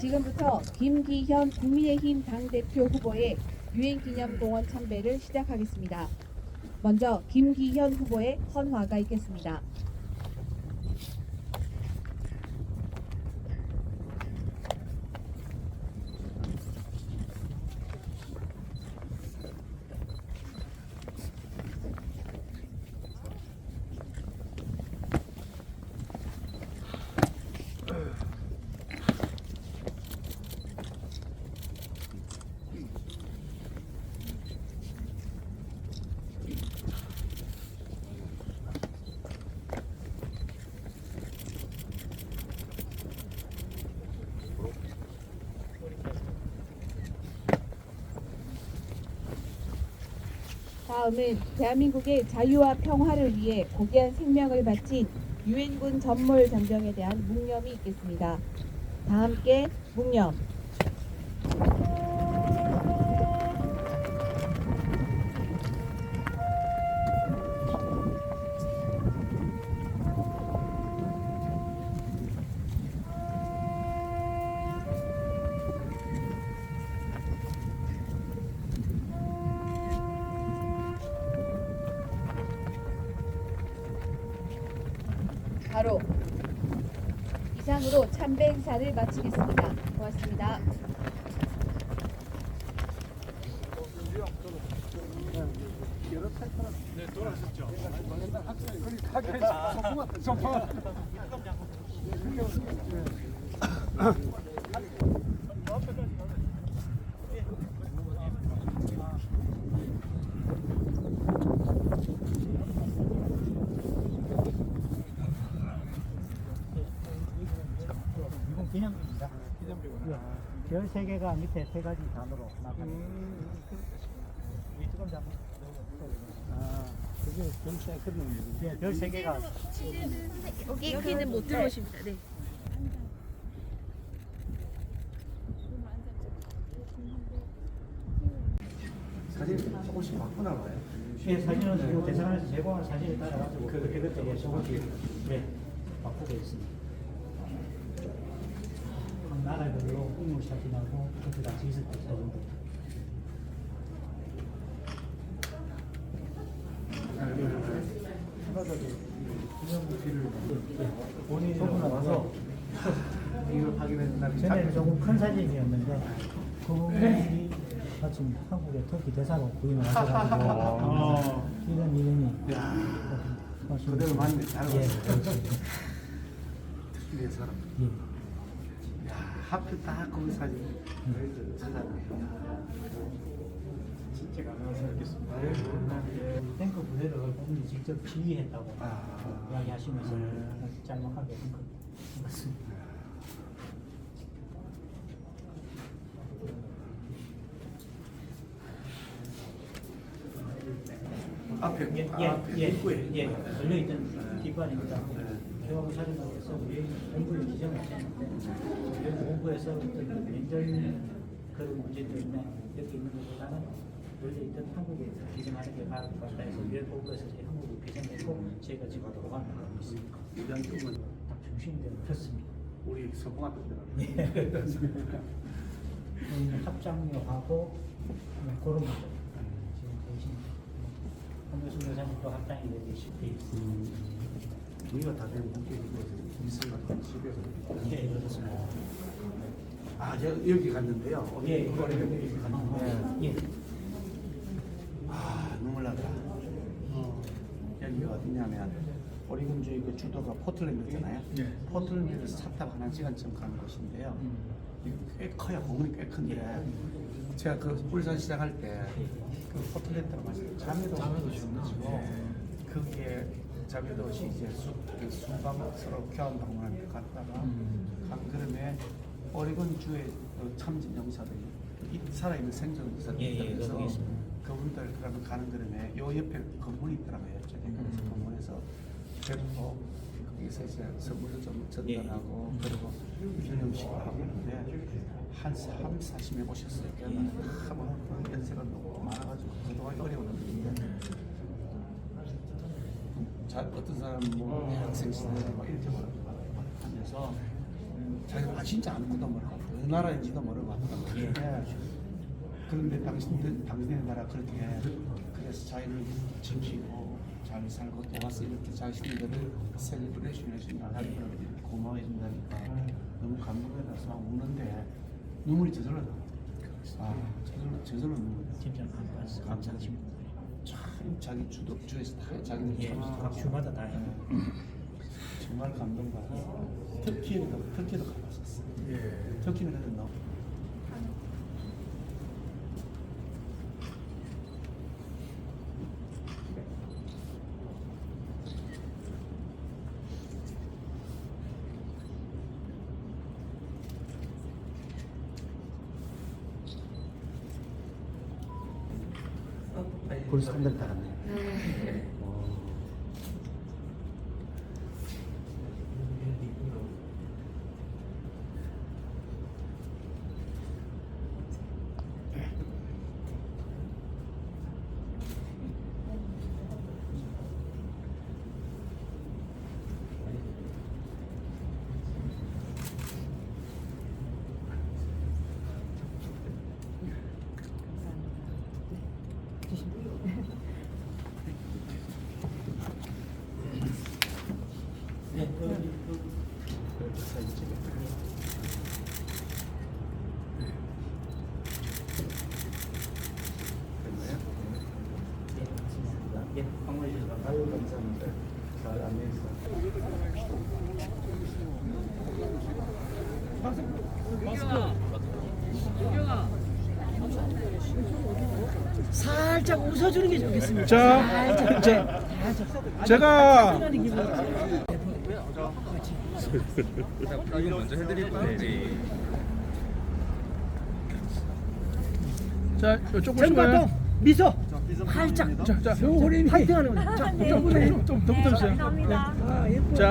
지금부터 김기현 국민의힘 당대표 후보의 유엔기념공원 참배를 시작하겠습니다. 먼저 김기현 후보의 헌화가 있겠습니다. 다음은 대한민국의 자유와 평화를 위해 고귀한 생명을 바친 유엔군 전몰 전병에 대한 묵념이 있겠습니다. 다 함께 묵념. 바로 이상으로 참배 행사를 마치겠습니다. 고맙습니다. 이건 기념비입니다. 별 세 개가 밑에 세 가지 단어로 나갑니다. 이쪽은 잡 아, 그게 그런 거 예, 별세 개가 여기 여기는 못 들어오십니다. 네. 사진 조금씩 바꾸나 봐요. 예, 사진은 대사관에서 제공한 사진에 따라 가지고 그때 그때 예, 조금씩 예, 바꾸고 있습니다. 각 나라별로 인물 사진하고 그때 같이 있을 때 사진도 기념비를 본인이 와서 이걸 확인했는 날이 전에는 조금 큰 사진이었는데 그분이 마침 한국의 터키 대사로 부임을 하셔가지고 이런 이름이. 그대로 맞네. 잘. 그렇습니다. 특별히 사람. 예. 야, 하필 딱 거기 사진. 진짜 감사스럽겠습니다. 탱크 부대를 본인이 직접 지휘했다고 아. 이야기하시면서 네. 짤막하게 탱크 맞습니다. 앞에 예, 아, 예, 앞에 예, 입구에. 예, 열려있던 뒷반입니다. 네. 교황 사령 관께서 우리 본부를 지정하셨는데 여기 본부에서 어떤 면전 그런 문제 때문에 여기 있는 것보다는 열려있던 한국에 지정하는 게 바를 것 같다 해서 유엔 본부에서 저희 한국을 개정했고 저희가 지금 보관을 하고 있습니다. 이런 쪽은 딱 중심이 되는 그렇습니다. 우리. 저희는 합장료하고 그런 것들 지금 대신 한교수 교사님도 합장이 돼 있습니다. 우리가 다 되는 국회의원 미술 같은 집에서. 예, 그렇습니다. 아, 저 여기 갔는데요. 예, 이번에 여기 갔는데. 예. 아, 눈물 나더라. 어, 여기가 어디냐면 오리건주의 그 주도가 포틀랜드잖아요. 네. 포틀랜드에서 차 타고 한 시간쯤 가는 곳인데요. 음. 꽤 커요. 공원이 꽤 큰데 제가 그 울산 시작할 때그 포틀랜드라고 하시죠. 자매도 자매도 지고 그게 자매도시 이제 수, 서로 교환 방문하는 데 갔다가 음. 간 그름에 그 참진 용사들이 이 살아있는 생존 예, 예, 거기 있습니다. 그분들 그러면 가는 그림에 요 옆에 건물이 있더라고요. 저기 그래서 음. 건물에서 데리고 거기서 이제 선물도 좀 예. 전달하고 그리고 기념식을 하고 있는데 한 3, 40명 오셨어요. 그러면 한번 연세가 너무 많아가지고 그동안 어려웠 자, 어떤 사람은 뭐 학생 시절에 뭐 일찍 하면서 자기가 아, 진짜 아무것도 모르고 어느 나라인지도 모르고 왔단 말이에요. 그런데 당신들 당신의 나라 그렇게 그래서 자기를 지키고 잘 살고 도와서 이렇게 자신들을 셀리브레이션 해준다 하니까 고마워해 준다니까 너무 감동해서 막 우는데 눈물이 저절로 나. 아 저절로 저절로 눈물. 진짜 감사합니다. 감사합니다. 참 자기 주도 주에서 다 자기들 예, 참각 주마다 다 해요. 정말 감동받아서 터키에도 터키도 가봤었어. 예. 터키는 그래도 너무 벌써 한달 따랐네. 네, 그, 그, 그렇게 사진 찍어. 됐나요? 예, 맞습니다. 예, 방문해 주셔서 감사합니다. 아유 감사합니다. 잘 안내해서. 살짝 웃어주는 게 좋겠습니다. 자, 자, 제가 이거 먼저 해드릴 건데 자 조금 정과동 쉬어요. 미소 활짝 자, 자, 효린이 파이팅하는 거죠. 자, 좀, 좀, 좀, 좀, 더 붙어주세요. 네. 아, 예뻐. 자.